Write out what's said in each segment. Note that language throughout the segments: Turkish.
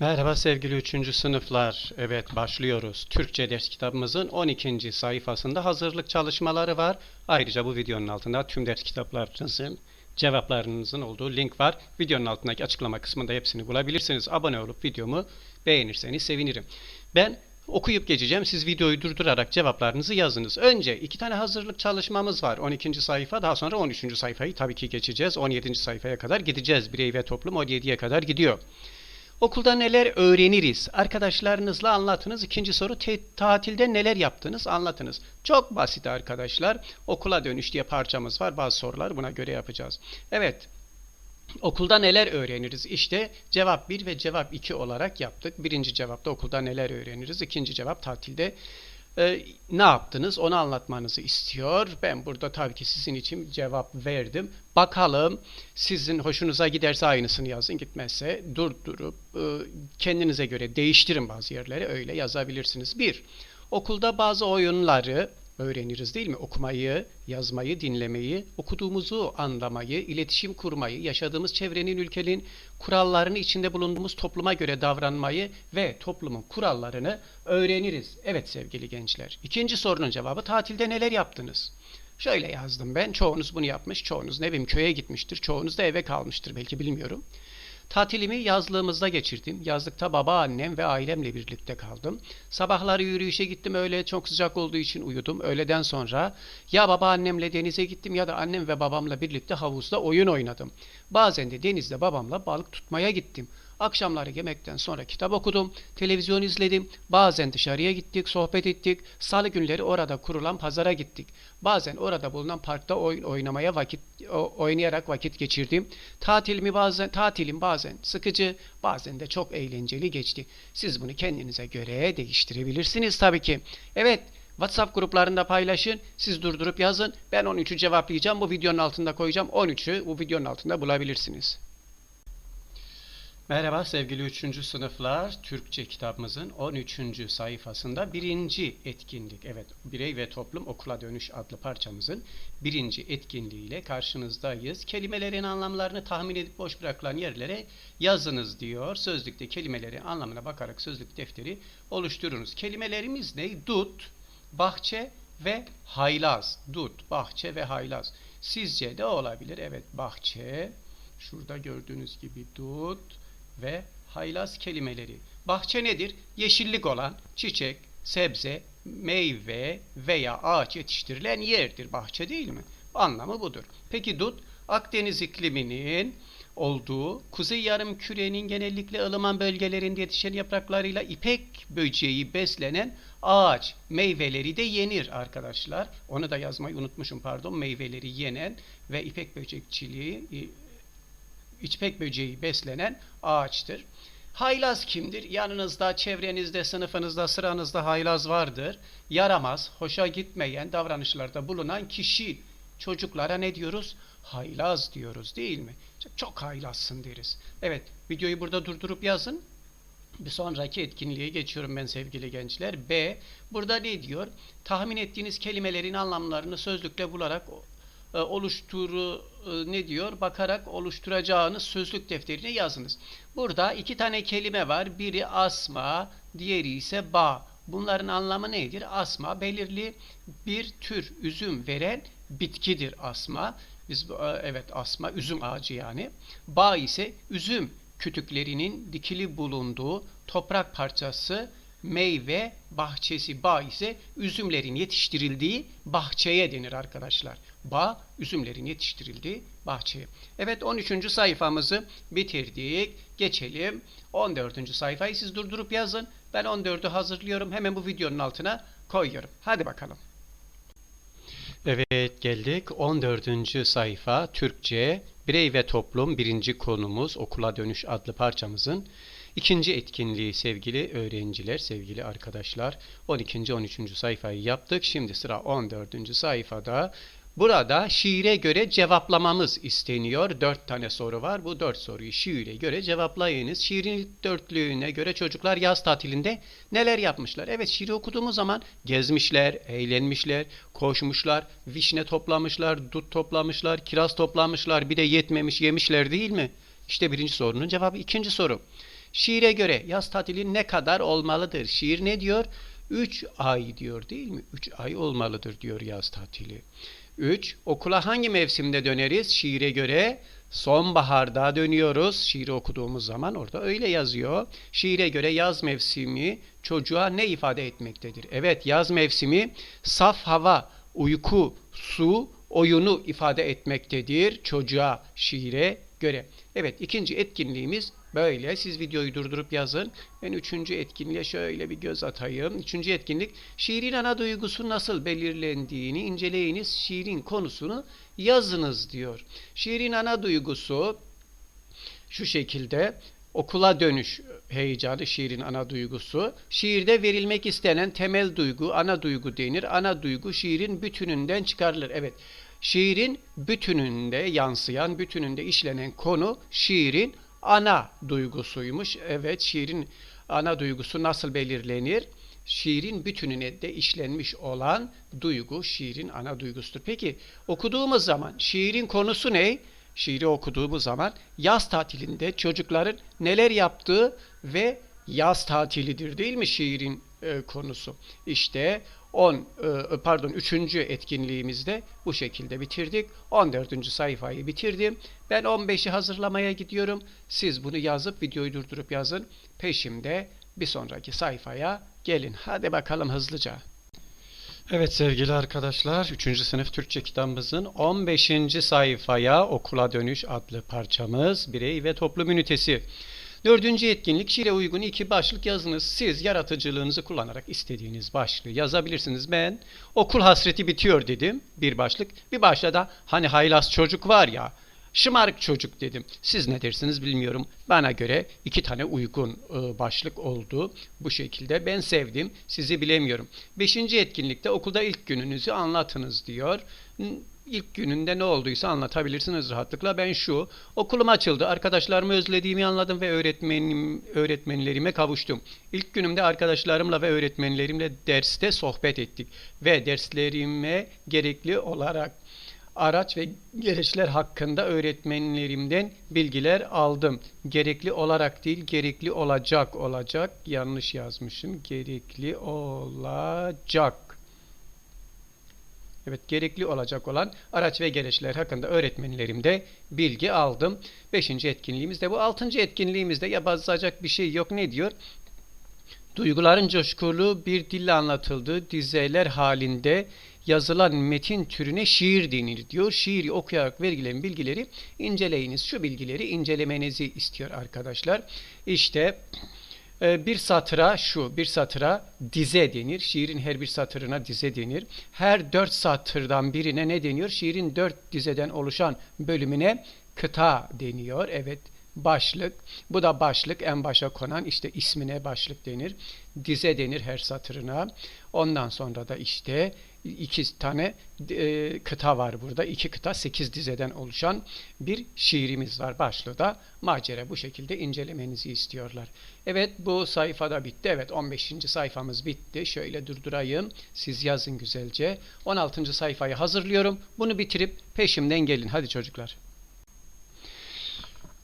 Merhaba sevgili 3. sınıflar. Evet başlıyoruz. Türkçe ders kitabımızın 12. sayfasında hazırlık çalışmaları var. Ayrıca bu videonun altında tüm ders kitaplarınızın cevaplarınızın olduğu link var. Videonun altındaki açıklama kısmında hepsini bulabilirsiniz. Abone olup videomu beğenirseniz sevinirim. Ben okuyup geçeceğim. Siz videoyu durdurarak cevaplarınızı yazınız. Önce iki tane hazırlık çalışmamız var. 12. sayfa daha sonra 13. sayfayı tabii ki geçeceğiz. 17. sayfaya kadar gideceğiz. Birey ve toplum 17'ye kadar gidiyor. Okulda neler öğreniriz? Arkadaşlarınızla anlatınız. İkinci soru tatilde neler yaptınız? Anlatınız. Çok basit arkadaşlar. Okula dönüş diye parçamız var. Bazı sorular buna göre yapacağız. Evet. Okulda neler öğreniriz? İşte cevap 1 ve cevap 2 olarak yaptık. Birinci cevapta okulda neler öğreniriz? İkinci cevap tatilde e, ne yaptınız? Onu anlatmanızı istiyor. Ben burada tabii ki sizin için cevap verdim. Bakalım sizin hoşunuza giderse aynısını yazın. Gitmezse durdurup e, kendinize göre değiştirin bazı yerleri. Öyle yazabilirsiniz. Bir, okulda bazı oyunları öğreniriz değil mi? Okumayı, yazmayı, dinlemeyi, okuduğumuzu anlamayı, iletişim kurmayı, yaşadığımız çevrenin, ülkenin kurallarını içinde bulunduğumuz topluma göre davranmayı ve toplumun kurallarını öğreniriz. Evet sevgili gençler. İkinci sorunun cevabı tatilde neler yaptınız? Şöyle yazdım ben. Çoğunuz bunu yapmış. Çoğunuz ne bileyim köye gitmiştir. Çoğunuz da eve kalmıştır. Belki bilmiyorum. Tatilimi yazlığımızda geçirdim. Yazlıkta babaannem ve ailemle birlikte kaldım. Sabahları yürüyüşe gittim. Öyle çok sıcak olduğu için uyudum. Öğleden sonra ya babaannemle denize gittim ya da annem ve babamla birlikte havuzda oyun oynadım. Bazen de denizde babamla balık tutmaya gittim. Akşamları yemekten sonra kitap okudum, televizyon izledim, bazen dışarıya gittik, sohbet ettik, salı günleri orada kurulan pazara gittik. Bazen orada bulunan parkta oyun oynamaya vakit oynayarak vakit geçirdim. Tatilimi bazen tatilim bazen sıkıcı, bazen de çok eğlenceli geçti. Siz bunu kendinize göre değiştirebilirsiniz tabii ki. Evet, WhatsApp gruplarında paylaşın. Siz durdurup yazın. Ben 13'ü cevaplayacağım. Bu videonun altında koyacağım. 13'ü bu videonun altında bulabilirsiniz. Merhaba sevgili 3. sınıflar. Türkçe kitabımızın 13. sayfasında birinci etkinlik, evet birey ve toplum okula dönüş adlı parçamızın birinci etkinliğiyle karşınızdayız. Kelimelerin anlamlarını tahmin edip boş bırakılan yerlere yazınız diyor. Sözlükte kelimelerin anlamına bakarak sözlük defteri oluşturunuz. Kelimelerimiz ne? Dut, bahçe ve haylaz. Dut, bahçe ve haylaz. Sizce de olabilir. Evet bahçe, şurada gördüğünüz gibi dut, ve haylaz kelimeleri. Bahçe nedir? Yeşillik olan çiçek, sebze, meyve veya ağaç yetiştirilen yerdir. Bahçe değil mi? Anlamı budur. Peki dut, Akdeniz ikliminin olduğu, kuzey yarım kürenin genellikle ılıman bölgelerinde yetişen yapraklarıyla ipek böceği beslenen ağaç. Meyveleri de yenir arkadaşlar. Onu da yazmayı unutmuşum pardon. Meyveleri yenen ve ipek böcekçiliği İçpek böceği beslenen ağaçtır. Haylaz kimdir? Yanınızda, çevrenizde, sınıfınızda, sıranızda haylaz vardır. Yaramaz, hoşa gitmeyen davranışlarda bulunan kişi. Çocuklara ne diyoruz? Haylaz diyoruz değil mi? Çok haylazsın deriz. Evet, videoyu burada durdurup yazın. Bir sonraki etkinliğe geçiyorum ben sevgili gençler. B. Burada ne diyor? Tahmin ettiğiniz kelimelerin anlamlarını sözlükle bularak oluşturu e, ne diyor? Bakarak oluşturacağınız sözlük defterine yazınız. Burada iki tane kelime var. Biri asma, diğeri ise bağ. Bunların anlamı nedir? Asma belirli bir tür üzüm veren bitkidir asma. Biz e, evet asma üzüm ağacı yani. Bağ ise üzüm kütüklerinin dikili bulunduğu toprak parçası meyve bahçesi bağ ise üzümlerin yetiştirildiği bahçeye denir arkadaşlar. Bağ üzümlerin yetiştirildiği bahçeye. Evet 13. sayfamızı bitirdik. Geçelim 14. sayfayı siz durdurup yazın. Ben 14'ü hazırlıyorum. Hemen bu videonun altına koyuyorum. Hadi bakalım. Evet geldik 14. sayfa Türkçe Birey ve Toplum birinci konumuz Okula Dönüş adlı parçamızın ikinci etkinliği sevgili öğrenciler, sevgili arkadaşlar 12. 13. sayfayı yaptık. Şimdi sıra 14. sayfada. Burada şiire göre cevaplamamız isteniyor. Dört tane soru var. Bu dört soruyu şiire göre cevaplayınız. Şiirin dörtlüğüne göre çocuklar yaz tatilinde neler yapmışlar? Evet şiiri okuduğumuz zaman gezmişler, eğlenmişler, koşmuşlar, vişne toplamışlar, dut toplamışlar, kiraz toplamışlar. Bir de yetmemiş yemişler değil mi? İşte birinci sorunun cevabı. İkinci soru. Şiire göre yaz tatili ne kadar olmalıdır? Şiir ne diyor? 3 ay diyor değil mi? 3 ay olmalıdır diyor yaz tatili. 3. Okula hangi mevsimde döneriz? Şiire göre sonbaharda dönüyoruz. Şiiri okuduğumuz zaman orada öyle yazıyor. Şiire göre yaz mevsimi çocuğa ne ifade etmektedir? Evet yaz mevsimi saf hava, uyku, su, oyunu ifade etmektedir çocuğa şiire göre. Evet ikinci etkinliğimiz böyle. Siz videoyu durdurup yazın. Ben üçüncü etkinliğe şöyle bir göz atayım. Üçüncü etkinlik şiirin ana duygusu nasıl belirlendiğini inceleyiniz. Şiirin konusunu yazınız diyor. Şiirin ana duygusu şu şekilde okula dönüş heyecanı şiirin ana duygusu. Şiirde verilmek istenen temel duygu ana duygu denir. Ana duygu şiirin bütününden çıkarılır. Evet. Şiirin bütününde yansıyan, bütününde işlenen konu şiirin ana duygusuymuş. Evet, şiirin ana duygusu nasıl belirlenir? Şiirin bütününe de işlenmiş olan duygu şiirin ana duygusudur. Peki okuduğumuz zaman şiirin konusu ne? Şiiri okuduğumuz zaman yaz tatilinde çocukların neler yaptığı ve yaz tatilidir değil mi şiirin e, konusu? İşte 10 e, pardon 3. etkinliğimizde bu şekilde bitirdik. 14. sayfayı bitirdim. Ben 15'i hazırlamaya gidiyorum. Siz bunu yazıp videoyu durdurup yazın. Peşimde bir sonraki sayfaya gelin. Hadi bakalım hızlıca. Evet sevgili arkadaşlar 3. sınıf Türkçe kitabımızın 15. sayfaya okula dönüş adlı parçamız birey ve toplum ünitesi. Dördüncü etkinlik şiire uygun iki başlık yazınız. Siz yaratıcılığınızı kullanarak istediğiniz başlığı yazabilirsiniz. Ben okul hasreti bitiyor dedim bir başlık. Bir başta da hani haylaz çocuk var ya şımarık çocuk dedim. Siz ne dersiniz bilmiyorum. Bana göre iki tane uygun e, başlık oldu bu şekilde. Ben sevdim. Sizi bilemiyorum. Beşinci etkinlikte okulda ilk gününüzü anlatınız diyor. İlk gününde ne olduysa anlatabilirsiniz rahatlıkla. Ben şu, okulum açıldı, arkadaşlarımı özlediğimi anladım ve öğretmenim, öğretmenlerime kavuştum. İlk günümde arkadaşlarımla ve öğretmenlerimle derste sohbet ettik ve derslerime gerekli olarak araç ve gereçler hakkında öğretmenlerimden bilgiler aldım. Gerekli olarak değil, gerekli olacak olacak. Yanlış yazmışım. Gerekli olacak. Evet, gerekli olacak olan araç ve gereçler hakkında öğretmenlerimde bilgi aldım. Beşinci etkinliğimiz de bu. Altıncı etkinliğimizde yabazacak bir şey yok. Ne diyor? Duyguların coşkulu bir dille anlatıldığı dizeler halinde yazılan metin türüne şiir denir diyor. Şiiri okuyarak verilen bilgileri inceleyiniz. Şu bilgileri incelemenizi istiyor arkadaşlar. İşte bir satıra şu, bir satıra dize denir. Şiirin her bir satırına dize denir. Her dört satırdan birine ne deniyor? Şiirin dört dizeden oluşan bölümüne kıta deniyor. Evet, başlık. Bu da başlık en başa konan işte ismine başlık denir. Dize denir her satırına. Ondan sonra da işte iki tane e, kıta var burada. İki kıta sekiz dizeden oluşan bir şiirimiz var. Başlığı da macera bu şekilde incelemenizi istiyorlar. Evet bu sayfada bitti. Evet 15. sayfamız bitti. Şöyle durdurayım. Siz yazın güzelce. 16. sayfayı hazırlıyorum. Bunu bitirip peşimden gelin. Hadi çocuklar.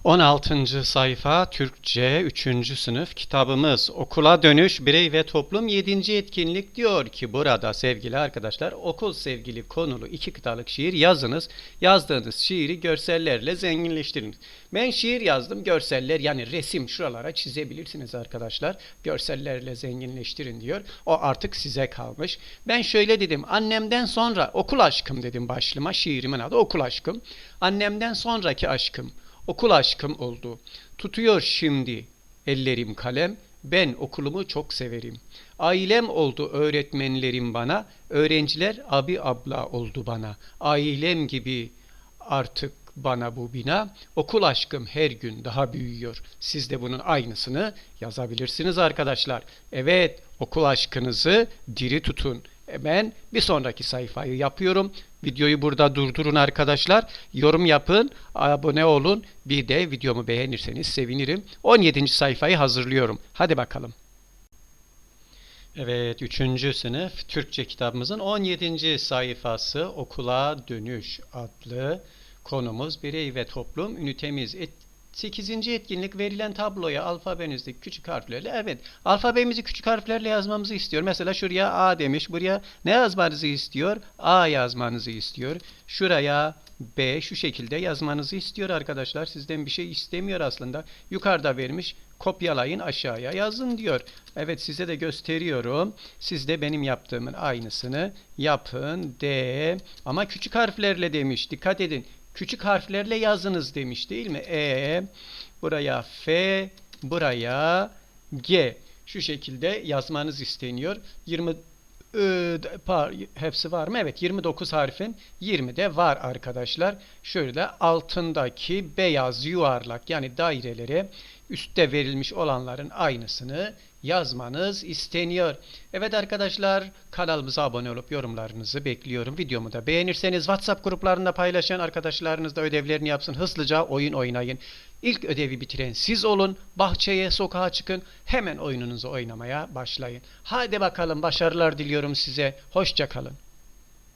16. sayfa Türkçe 3. sınıf kitabımız Okula Dönüş Birey ve Toplum 7. etkinlik diyor ki burada sevgili arkadaşlar okul sevgili konulu iki kıtalık şiir yazınız. Yazdığınız şiiri görsellerle zenginleştiriniz. Ben şiir yazdım görseller yani resim şuralara çizebilirsiniz arkadaşlar. Görsellerle zenginleştirin diyor. O artık size kalmış. Ben şöyle dedim annemden sonra okul aşkım dedim başlıma şiirimin adı okul aşkım. Annemden sonraki aşkım okul aşkım oldu. Tutuyor şimdi ellerim kalem, ben okulumu çok severim. Ailem oldu öğretmenlerim bana, öğrenciler abi abla oldu bana. Ailem gibi artık bana bu bina. Okul aşkım her gün daha büyüyor. Siz de bunun aynısını yazabilirsiniz arkadaşlar. Evet, okul aşkınızı diri tutun. Hemen bir sonraki sayfayı yapıyorum. Videoyu burada durdurun arkadaşlar. Yorum yapın, abone olun. Bir de videomu beğenirseniz sevinirim. 17. sayfayı hazırlıyorum. Hadi bakalım. Evet, 3. sınıf Türkçe kitabımızın 17. sayfası Okula Dönüş adlı konumuz birey ve toplum ünitemiz. Et, 8. etkinlik verilen tabloya alfabenizdeki küçük harflerle evet alfabemizi küçük harflerle yazmamızı istiyor. Mesela şuraya A demiş. Buraya ne yazmanızı istiyor? A yazmanızı istiyor. Şuraya B şu şekilde yazmanızı istiyor arkadaşlar. Sizden bir şey istemiyor aslında. Yukarıda vermiş. Kopyalayın aşağıya yazın diyor. Evet size de gösteriyorum. Siz de benim yaptığımın aynısını yapın. D ama küçük harflerle demiş. Dikkat edin. Küçük harflerle yazınız demiş değil mi? E buraya F buraya G şu şekilde yazmanız isteniyor. 20 Ö, d- par, hepsi var mı? Evet 29 harfin 20 de var arkadaşlar. Şöyle altındaki beyaz yuvarlak yani dairelere üstte verilmiş olanların aynısını yazmanız isteniyor. Evet arkadaşlar kanalımıza abone olup yorumlarınızı bekliyorum. Videomu da beğenirseniz WhatsApp gruplarında paylaşın. Arkadaşlarınız da ödevlerini yapsın. Hızlıca oyun oynayın. İlk ödevi bitiren siz olun. Bahçeye, sokağa çıkın. Hemen oyununuzu oynamaya başlayın. Hadi bakalım başarılar diliyorum size. Hoşça kalın.